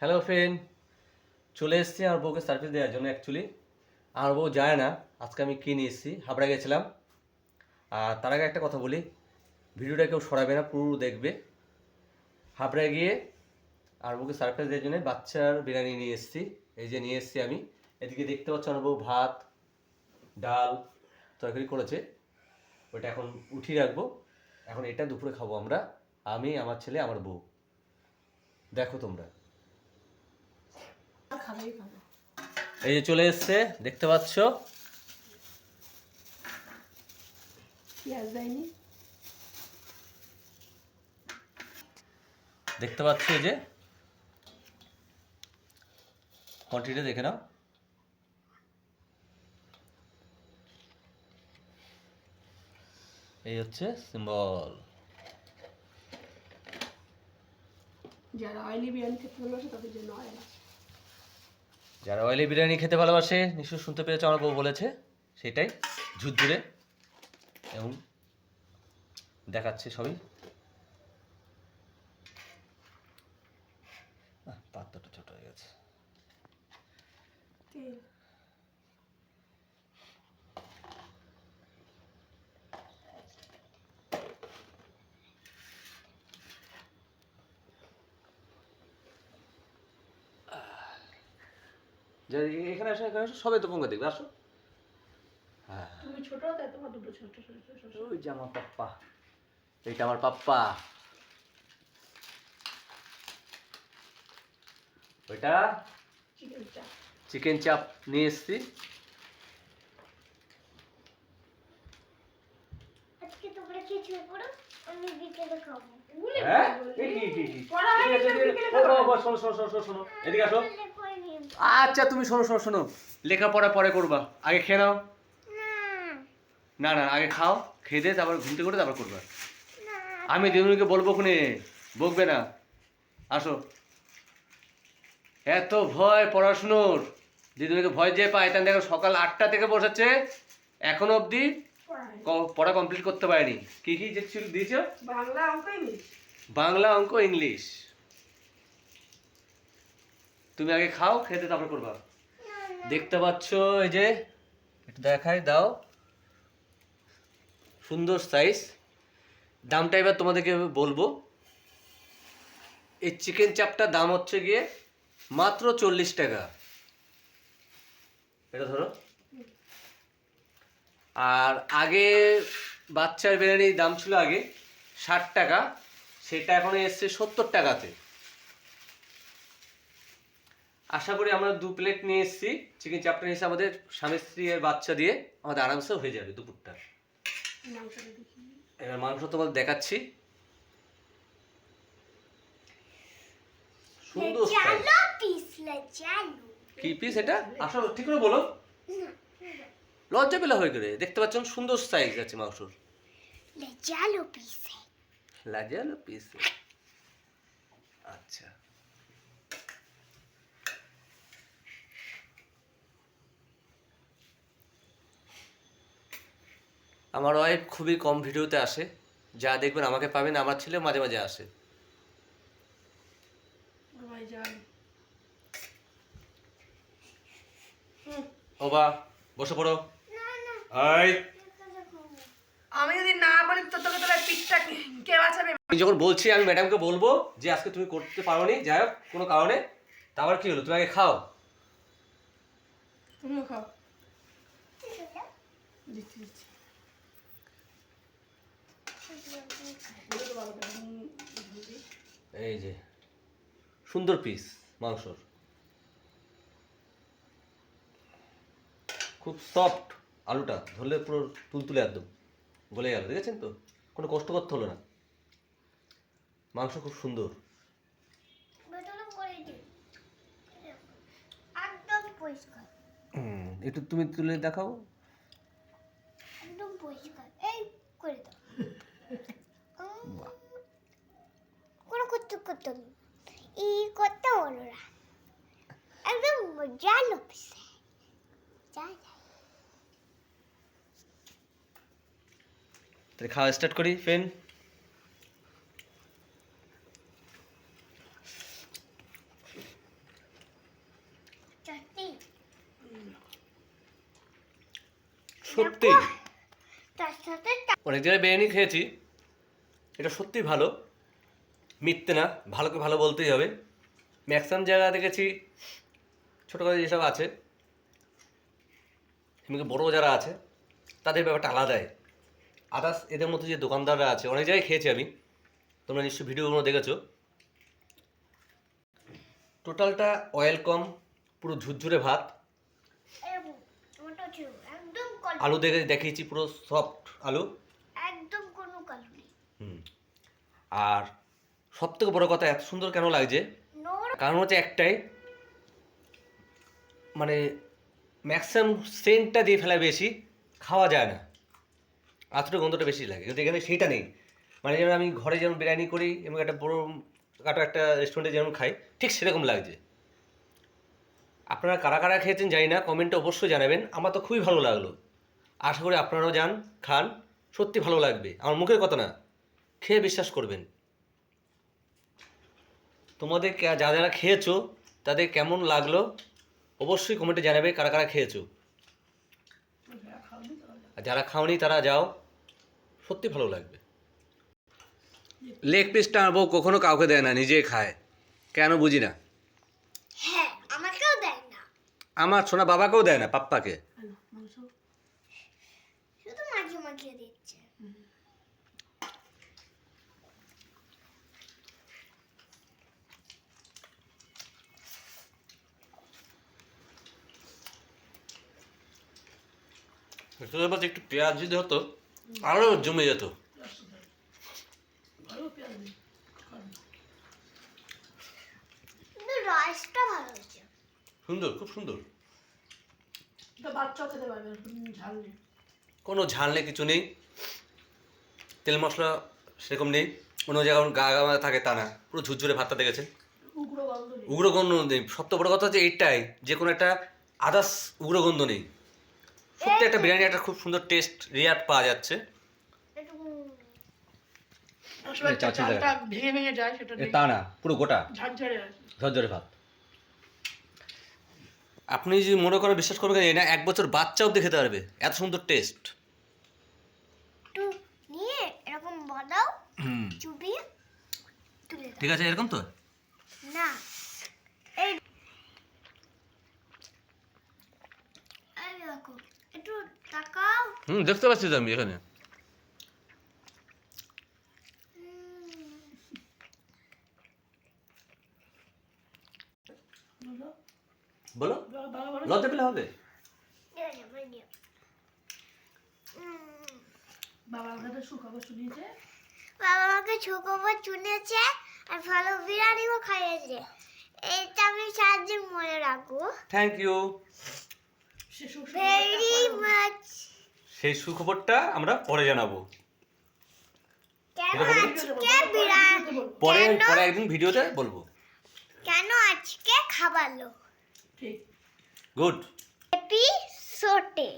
Hello friend চলে এসেছি আমার বউকে সার্ভিস দেওয়ার জন্য অ্যাকচুয়ালি আমার বউ যায় না। আজকে আমি কিনে এসেছি? হাবড়া গেছিলাম। আর তার আগে একটা কথা বলি। ভিডিওটা কেউ সরাবে না, পুরো দেখবে। হাবড়া গিয়ে আর বউকে সারপ্রাইজ দেওয়ার জন্য বাচ্চার বিরিয়ানি নিয়ে এসেছি। এই যে নিয়ে এসেছি আমি। এদিকে দেখতে পাচ্ছ আমার বউ ভাত, ডাল, তরকারি করেছে। ওটা এখন উঠিয়ে রাখব। এখন এটা দুপুরে খাব আমরা। আমি, আমার ছেলে, আমার বউ। দেখো তোমরা। এই যে চলে এসছে দেখতে পাচ্ছ? দেখতে পাচ্ছ যে? কোয়ান্টিটি দেখে নাও। এই হচ্ছে সিম্বল। যারা অয়েলি বিরিয়ানি খেতে ভালোবাসে তাদের জন্য অয়েল আছে। যারা অয়েলি বিরিয়ানি খেতে ভালোবাসে নিশ্চয় শুনতে পেরেছে আমার বউ বলেছে, সেটাই ঝুরঝুরে। এবং দেখাচ্ছে সবই আহ, পাত্রটা ছোট হয়ে গেছে তেল যে এখানে আসো এখানে আসো সবাই তো পঙ্গা দেখবে আসো। হ্যাঁ। তুমি ছোট তোমার দুটো ছোট ছোট ছোট ছোট ওই যে আমার পাপ্পা। এইটা আমার পাপ্পা। ওইটা? চিকেন চাপ নিয়ে এসছি। এদিকে আসো, শোনো শোনো শোনো শোনো, এদিকে। আচ্ছা তুমি শোনো শোনো শোনো। লেখাপড়া পরে করবা। আগে খেয়ে নাও। না না আগে খাও খেয়ে দিয়ে তারপর ঘুমতে করে তারপর করবা। আমি দিদিমণিকে বলব খুনে বকবে না। আসো। এত ভয় পড়াশুনোর। দিদিমণিকে ভয় যে পায় তাই দেখো সকাল আটটা থেকে বসেছে। এখনও অবধি পড়া কমপ্লিট করতে পারেনি। কি কি দিয়েছ? বাংলা অঙ্ক ইংলিশ। বাংলা অঙ্ক ইংলিশ। তুমি আগে খাও খেতে তারপর করবা। দেখতে পাচ্ছ এই যে, একটু দেখাই, দাও। সুন্দর সাইজ দামটা এবার তোমাদেরকে বলব। এই চিকেন চাপটার দাম হচ্ছে গিয়ে মাত্র চল্লিশ টাকা। এটা ধরো। আর আগে বাচ্চার বিরিয়ানির দাম ছিল আগে ষাট টাকা, সেটা এখন এসছে সত্তর টাকাতে। আশা করি আমরা দু প্লেট নিয়ে এসেছি। চিকেন চাপটা নিয়ে এসে আমাদের স্বামী স্ত্রী আর বাচ্চা দিয়ে আমাদের আরামসে হয়ে যাবে দুপুরটা। এবার মাংস তোমাদের দেখাচ্ছি। সুন্দর কি পিস এটা? আসো ঠিক করে বলো। লজ্জা পেলা হয়ে গেলে। দেখতে পাচ্ছেন সুন্দর সাইজ আছে মাংসর। লে চালো পিসে লাজালো পিস আচ্ছা। আমার ওয়াইফ খুবই কম ভিডিওতে আসে। যা দেখবেন আমাকে পাবেন আমার ছেলে মাঝে মাঝে আসে। ও বা বসে পড়ো। এই। আমি যদি না বলি তো তোকে তোর পিঠটা কে বাঁচাবে? আমি যখন বলছি আমি ম্যাডামকে বলব যে আজকে তুমি করতে পারো নি যাই হোক কোনো কারণে। তারপর কি হলো? তুমি আগে খাও। তুমিও খাও। দিচ্ছি দিচ্ছি বলে তো ভালো করে। হুম, দিদি। এই যে সুন্দর পিস মাংসর। খুব সফট আলুটা ধরলে পুরো তুলতুলে একদম গলে গেল দেখেছেন তো? কোনো কষ্ট করতে হলো না। মাংস খুব সুন্দর। একটু তুমি তুলে দেখাও। একদম পরিষ্কার। এই করে দাও উম, কোনো করতে করতে একদম যা তাহলে খাওয়া স্টার্ট করি ফ্রেন্ড সত্যি? অনেক জায়গায় বিরিয়ানি খেয়েছি। এটা সত্যি ভালো। মিথ্যে না ভালোকে ভালো বলতেই হবে। ম্যাক্সিমাম জায়গা দেখেছি ছোটো করে যেসব আছে। এমনি বড়ো যারা আছে তাদের ব্যাপারটা আলাদাই আদার্স এদের মধ্যে যে দোকানদাররা আছে অনেক জায়গায় খেয়েছি আমি। তোমরা নিশ্চয়ই ভিডিওগুলো দেখেছ। টোটালটা অয়েল কম পুরো ঝুরঝুরে ভাত। আলু দেখে দেখিয়েছি পুরো সফট আলু। একদম কোনো কালো নেই। হুম। আর সব থেকে বড় কথা এত সুন্দর কেন লাগছে? কারণ হচ্ছে একটাই মানে ম্যাক্সিমাম সেন্টটা দিয়ে ফেলা বেশি খাওয়া যায় না। আতটা গন্ধটা বেশি লাগে কিন্তু এখানে সেইটা নেই। মানে যেমন আমি ঘরে যেমন বিরিয়ানি করি এবং একটা বড় কাটো একটা রেস্টুরেন্টে যেমন খাই ঠিক সেরকম লাগছে। আপনারা কারা কারা খেয়েছেন জানি না কমেন্টে অবশ্যই জানাবেন। আমার তো খুবই ভালো লাগল। আশা করি আপনারাও যান খান সত্যি ভালো লাগবে। আমার মুখের কথা না খেয়ে বিশ্বাস করবেন। তোমাদের কে- যারা যারা খেয়েছো তাদের কেমন লাগল? অবশ্যই কমেন্টে জানাবে কারা কারা খেয়েছো। আর যারা খাওনি তারা যাও। সত্যি ভালো লাগবে। লেগ পিসটা আমার বউ কখনো কাউকে দেয় না নিজে খায়। কেন বুঝি না? হ্যাঁ না। আমার সোনা বাবাকেও দেয় না পাপ্পাকে। ভেতরের মধ্যে একটু পেঁয়াজ যদি হতো আরও জমে যেত। সুন্দর খুব সুন্দর। কোনো ঝাল নেই কিছু নেই। তেল মশলা সেরকম নেই। কোনো জায়গায় গা গা থাকে তা না। পুরো ঝুরঝুরে ভাতটা দেখেছেন? উগ্র গন্ধ নেই। উগ্রগন্ধ নেই। সবথেকে বড় কথা হচ্ছে এইটাই। যে কোনো একটা আদার্স উগ্রগন্ধ নেই। সত্যি একটা বিরিয়ানি একটা খুব সুন্দর টেস্ট রিয়াট পাওয়া যাচ্ছে। একটু আসলে এই চাচি ভেঙে ভেঙে যায় সেটা তা না পুরো গোটা। ঝরঝরে ভাত। আপনি যদি মনে করেন বিশ্বাস করবেন এই না এক বছর বাচ্চা অব্দি খেতে পারবে। এত সুন্দর টেস্ট নিয়ে এরকম বদাও চুবিয়ে ঠিক আছে এরকম তো? না। এই একটু তাকাও। হুম দেখতে পাচ্ছি তো আমি এখানে। বলো। বাবা- বাবা বলো। লজ্জা পেলে হবে? বাবার কাছে সুখবর শুনিয়েছে? বাবা আমাকে ছোকবার চুনেছে আর ভালো বিরিয়ানিও খাইয়েছে। এইটা আমি সারাদিন মনে রাখব। থ্যাংক ইউ সেই সুখবরটা আমরা পরে জানাব। পরে পরে একদিন ভিডিওতে বলব। কেন আজকে খাবালো ঠিক। গুড এপিসোডে